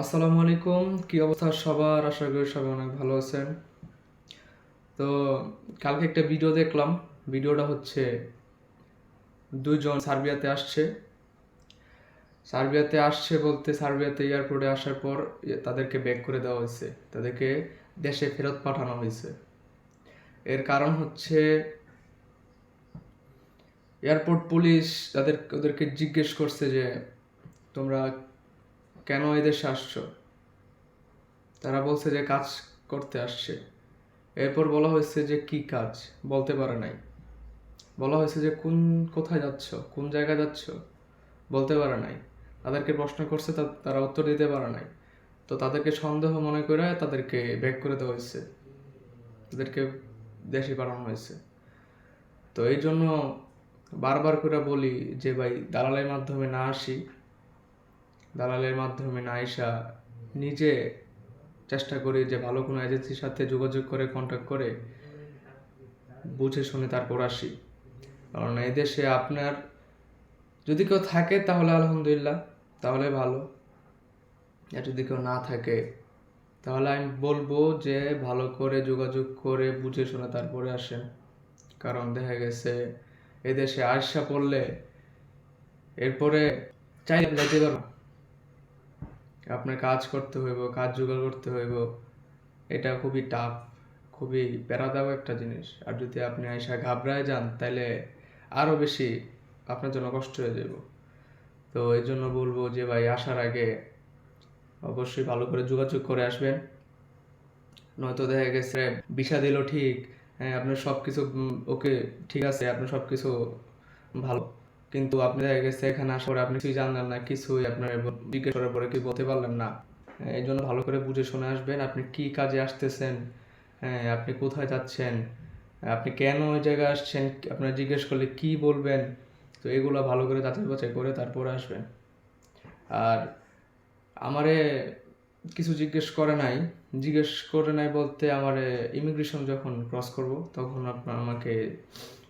আসসালামু আলাইকুম। কি অবস্থা সবার? আশা করি সবাই অনেক ভালো আছেন। তো কালকে একটা ভিডিও দেখলাম। ভিডিওটা হচ্ছে দুইজন সার্বিয়াতে আসছে। সার্বিয়াতে আসছে বলতে সার্বিয়াতে এয়ারপোর্টে আসার পর তাদেরকে ব্যাক করে দেওয়া হয়েছে। তাদেরকে দেশে ফেরত পাঠানো হয়েছে। এর কারণ হচ্ছে এয়ারপোর্ট পুলিশ তাদের, ওদেরকে জিজ্ঞেস করছে যে তোমরা কেন এদেশে আসছো তারা বলছে যে কাজ করতে আসছে। এরপর বলা হয়েছে যে কি কাজ? বলতে পারে নাই। বলা হয়েছে যে কোন, কোথায় যাচ্ছ? কোন জায়গায় যাচ্ছ? বলতে পারে নাই। তাদেরকে প্রশ্ন করছে তারা উত্তর দিতে পারে নাই। তো তাদেরকে সন্দেহ মনে করে তাদেরকে ব্যাক করে দেওয়া হয়েছে। তাদেরকে দেশে পাঠানো হয়েছে। তো এই জন্য বারবার করে বলি যে ভাই, দালালের মাধ্যমে না আসি। দালালের মাধ্যমে না আইসা নিজে চেষ্টা করি যে ভালো কোনো এজেন্সির সাথে যোগাযোগ করে কন্ট্যাক্ট করে, বুঝে শুনে তারপর আসি। কারণ এই দেশে আপনার যদি কেউ থাকে তাহলে আলহামদুলিল্লাহ, তাহলে ভালো। আর যদি কেউ না থাকে, তাহলে আমি বলব যে ভালো করে যোগাযোগ করে, বুঝে শুনে তারপরে আসেন। কারণ দেখা গেছে এদেশে আসা পড়লে এরপরে চাইলে যাইতে পারো আপনার কাজ করতে হইব, কাজ জোগাড় করতে হইব, এটা খুবই টাফ খুবই প্যারাদায়ক একটা জিনিস। আর যদি আপনি আইসা ঘাবড়ায় যান তাহলে আরও বেশি আপনার জন্য কষ্ট হয়ে যাব তো এই জন্য বলব যে ভাই, আসার আগে অবশ্যই ভালো করে যোগাযোগ করে আসবেন। নয়তো দেখা গেছে বিষা দিল ঠিক হ্যাঁ আপনার সব কিছু ওকে, ঠিক আছে, আপনার সব কিছু ভালো। কিন্তু আপনি দেখা গেছে এখানে আসার পরে আপনি কিছুই জানলেন না কিছুই আপনার জিজ্ঞেস করার পরে কি বলতে পারলেন না। হ্যাঁ, এই জন্য ভালো করে বুঝে শুনে আসবেন আপনি কি কাজে আসতেছেন হ্যাঁ আপনি কোথায় যাচ্ছেন আপনি কেন ওই জায়গায় আসছেন আপনার জিজ্ঞেস করলে কি বলবেন তো এগুলো ভালো করে যাচাই বাছাই করে তারপরে আসবেন। আর আমারে কিছু জিজ্ঞেস করে নাই জিজ্ঞেস করে নাই বলতে আমারে ইমিগ্রেশন যখন ক্রস করব তখন আপনার আমাকে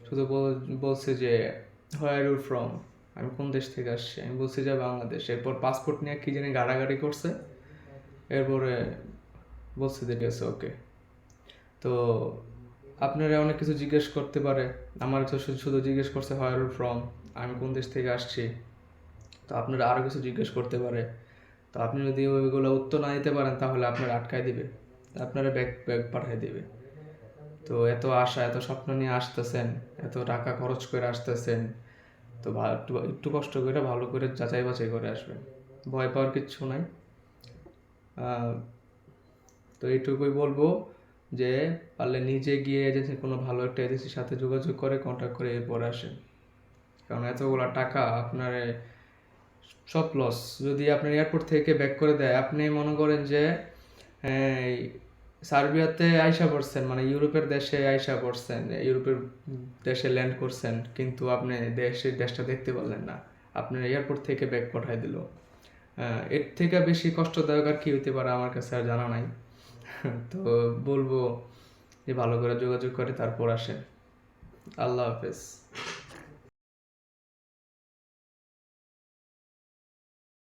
শুধু বলছে যে হোয়ার ইউ ফ্রম আমি কোন দেশ থেকে আসছি? আমি বলছি যে বাংলাদেশ। এরপর পাসপোর্ট নিয়ে কি জানি গাড়াগাড়ি করছে। এরপরে বলছে যে আছে ওকে তো আপনারা অনেক কিছু জিজ্ঞেস করতে পারে। আমার তো শুধু শুধু জিজ্ঞেস করছে হোয়ার ইউ ফ্রম আমি কোন দেশ থেকে আসছি। তো আপনারা আরও কিছু জিজ্ঞেস করতে পারে। তো আপনি যদি ওইগুলো উত্তর না দিতে পারেন, তাহলে আপনার আটকায় দিবে। আপনারা ব্যাগ ব্যাগ পাঠিয়ে দিবে। তো এত আশা, এত স্বপ্ন নিয়ে আসতেছেন, এত টাকা খরচ করে আসতেছেন, তো একটু কষ্ট করে ভালো করে যাচাই বাছাই করে আসবেন। ভয় পাওয়ার কিচ্ছু নাই। তো এইটুকুই বলব যে, পারলে নিজে গিয়ে এজেন্সি কোনো ভালো একটা এজেন্সির সাথে যোগাযোগ করে কন্ট্যাক্ট করে এরপর আসেন। কারণ এতগুলো টাকা আপনার সব লস যদি আপনার এয়ারপোর্ট থেকে ব্যাক করে দেয়, আপনি মনে করেন যে সার্বিয়াতে আইসা পড়ছেন মানে ইউরোপের দেশে আইসা পড়ছেন, ইউরোপের দেশে ল্যান্ড করছেন, কিন্তু আপনি দেশের দেশটা দেখতে পারলেন না। আপনার এয়ারপোর্ট থেকে ব্যাগ পাঠাই দিল। এর থেকে বেশি কষ্টদায়ক আর কি হতে পারে আমার কাছে আর জানা নাই। তো বলব যে ভালো করে যোগাযোগ করে, তারপর আসেন। আল্লাহ হাফেজ।